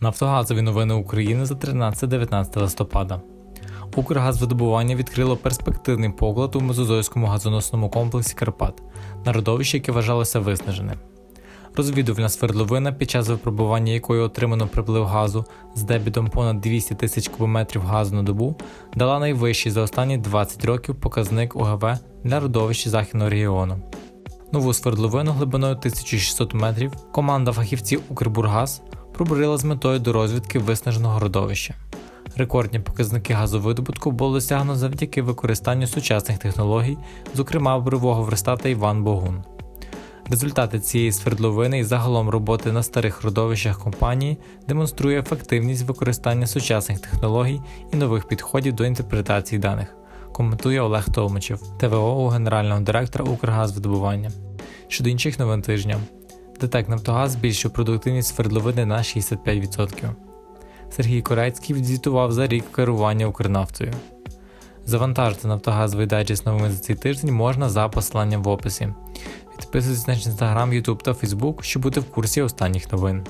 Нафтогазові новини України за 13-19 листопада. Укргазвидобування відкрило перспективний поклад у Мезозойському газоносному комплексі Карпат, на родовище, яке вважалося виснаженим. Розвідувальна свердловина, під час випробування якої отримано приплив газу з дебітом понад 200 тисяч кубометрів газу на добу, дала найвищий за останні 20 років показник УГВ для родовищ західного регіону. Нову свердловину глибиною 1600 метрів команда фахівців Укрбургаз пробурила з метою до розвідки виснаженого родовища. Рекордні показники газовидобутку було досягнено завдяки використанню сучасних технологій, зокрема бурового верстата Іван Богун. Результати цієї свердловини і загалом роботи на старих родовищах компанії демонструє ефективність використання сучасних технологій і нових підходів до інтерпретації даних, коментує Олег Толмачев, ТВО у генерального директора Укргазвидобування. Щодо інших новин тижня, ДТЕК Нафтогаз збільшив продуктивність свердловини на 65%. Сергій Корецький відзвітував за рік керування Укрнафтою. Завантажити Нафтогазовий дайджест новими за цей тиждень можна за посиланням в описі. Підписуйтесь на інстаграм, Ютуб та Фейсбук, щоб бути в курсі останніх новин.